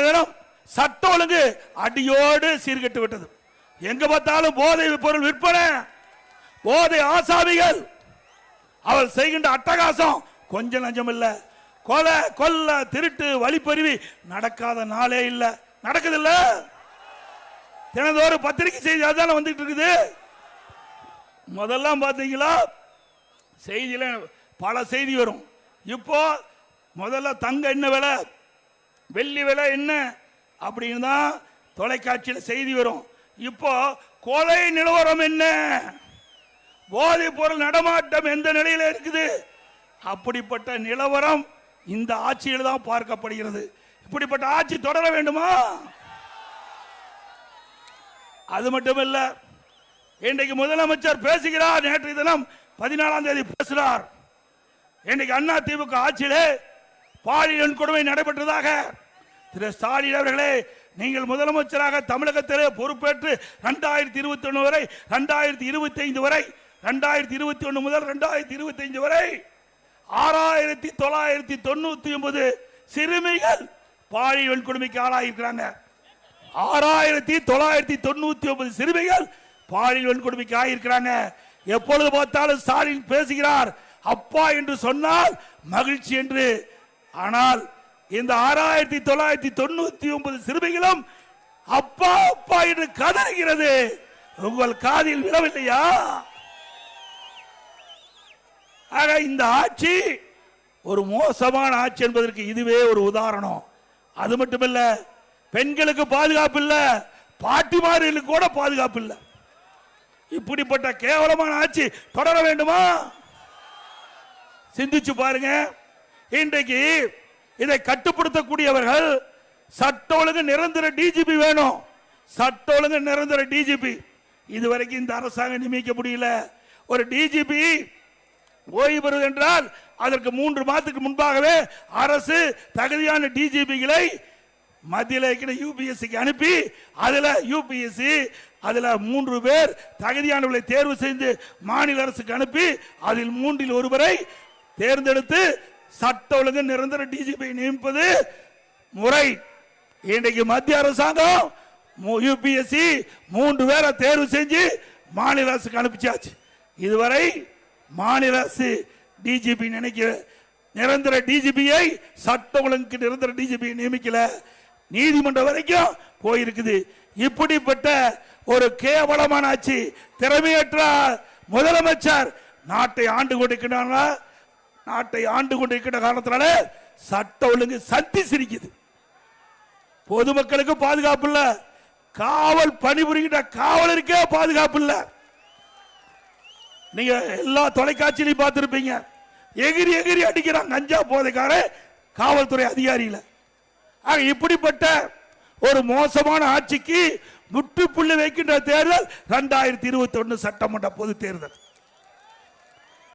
என்ன சட்ட ஒழுங்கு அடியோடு சீர்கெட்டு விட்டது. எங்க பார்த்தாலும் போதை பொருள் விற்பனை போதை ஆசாமிகள். அவள் செய்கின்ற அட்டகாசம் கொஞ்சம் நஞ்சம் இல்ல. கொலை கொல்ல திருட்டு வழிப்பறிவி நடக்காத நாளே இல்ல. நடக்குது இல்ல தினந்தோறும் பத்திரிகை செய்தி அதான வந்துட்டு இருக்குது. முதல்லாம் பார்த்தீங்களா? செய்தியில பல செய்தி வரும். இப்போ முதல்ல தங்க என்ன விலை? வெள்ளி விலை என்ன? அப்படின்னு தான் தொலைக்காட்சியில் செய்தி வரும். இப்போ கொலை நிலவரம் என்ன? போதைப் பொருள் நடமாட்டம் எந்த நிலையில இருக்குது? அப்படிப்பட்ட நிலவரம் இந்த ஆட்சியில் தான் பார்க்கப்படுகிறது. இப்படிப்பட்ட ஆட்சி தொடர வேண்டுமா? அது மட்டுமல்ல இன்றைக்கு முதலமைச்சர் பேசுகிறார் நேற்று தினம் பதினாலாம் தேதி பேசுகிறார் இன்றைக்கு அண்ணா திமுக ஆட்சியிலே பாலியல் கொடுமை நடைபெற்றதாக திரு ஸ்டாலின் அவர்களே நீங்கள் முதலமைச்சராக தமிழகத்திலே பொறுப்பேற்று ரெண்டாயிரத்தி இருபத்தி ஒன்று வரை ரெண்டாயிரத்தி இருபத்தி ஐந்து வரை ரெண்டாயிரத்தி இருபத்தி ஒன்று முதல் ரெண்டாயிரத்தி இருபத்தி ஐந்து வரை ஆறாயிரத்தி தொள்ளாயிரத்தி தொண்ணூத்தி ஒன்பது சிறுமிகள் பாலியல் வன்கொடுமைக்கு ஆளாயிருக்கிறாங்க ஆறாயிரத்தி தொள்ளாயிரத்தி தொண்ணூத்தி ஒன்பது சிறுமிகள் பாலியல் வன்கொடுமைக்கு ஆகியிருக்கிறாங்க எப்பொழுது பார்த்தாலும் ஸ்டாலின் பேசுகிறார் அப்பா என்று சொன்னால் மகிழ்ச்சி என்று. ஆனால் இந்த ஆறாயிரத்தி தொள்ளாயிரத்தி தொண்ணூத்தி ஒன்பது சிறுமிகளும் அப்பா அப்பா என்று கதறுகிறது. உங்கள் காதில் விழவில்லையா? ஆக இந்த ஆட்சி ஒரு மோசமான ஆட்சி என்பதற்கு இதுவே ஒரு உதாரணம். அது மட்டுமல்ல பெண்களுக்கு பாதுகாப்பு இல்லை பாட்டிமார்களுக்கு கூட பாதுகாப்பு இல்லை. இப்படிப்பட்ட கேவலமான ஆட்சி தொடர வேண்டுமா? சிந்திச்சு பாருங்க. இன்றைக்கு இதை கட்டுப்படுத்தக்கூடியவர்கள் சட்ட ஒழுங்கு நிரந்தர டிஜிபி வேணும். சட்ட ஒழுங்கு நிரந்தர டிஜிபி இதுவரைக்கும் இந்த அரசாங்கம் நியமிக்க முடியல. ஒரு டிஜிபி ஓய்வு பெறுவது என்றால் அதற்கு மூன்று மாதத்துக்கு முன்பாகவே அரசு தகுதியான டிஜிபிகளை மத்தியில் இருக்கிற யூபிஎஸ்சிக்கு அனுப்பி அதில் யூபிஎஸ்சி அதில் மூன்று பேர் தகுதியானவர்களை தேர்வு செய்து மாநில அரசுக்கு அனுப்பி அதில் மூன்றில் ஒருவரை தேர்ந்தெடுத்து சட்ட ஒழுங்கு நிரந்தர டிஜிபி நியமிப்பது முறை. இன்றைக்கு மத்திய அரசாங்கம் யூபிஎஸ்சி மூன்று பேரை தேர்வு செஞ்சு மாநில அரசுக்கு அனுப்பிச்சாச்சு. இதுவரை மாநில அரசு டிஜிபி நினைக்கிற நிரந்தர டிஜிபியை சட்ட ஒழுங்குக்கு நிரந்தர டிஜிபி நியமிக்கல. நீதிமன்றம் வரைக்கும் போயிருக்குது. இப்படிப்பட்ட ஒரு கேவலமான ஆட்சி திறமையற்ற முதலமைச்சர் நாட்டை ஆண்டு கொண்டிருக்கிறாங்களா நாட்டை ஆண்டு கொண்டிருக்கிற காரணத்தினால சட்ட ஒழுங்கு சந்தி சிரிக்குது. பொதுமக்களுக்கு பாதுகாப்பு இல்ல. காவல் பணிபுரிகின்ற காவலருக்கே பாதுகாப்பு இல்ல. நீங்க எல்லா தொலைக்காட்சியிலையும் பார்த்திருப்பீங்க. எகிரி எகிரி அடிக்கிறான் கஞ்சா போதைக்கார காவல்துறை அதிகாரியில. ஆக இப்படிப்பட்ட ஒரு மோசமான ஆட்சிக்கு முற்றுப்புள்ளி வைக்கின்ற தேர்தல் ரெண்டாயிரத்தி இருபத்தி ஒன்று சட்டமன்ற பொது தேர்தல்.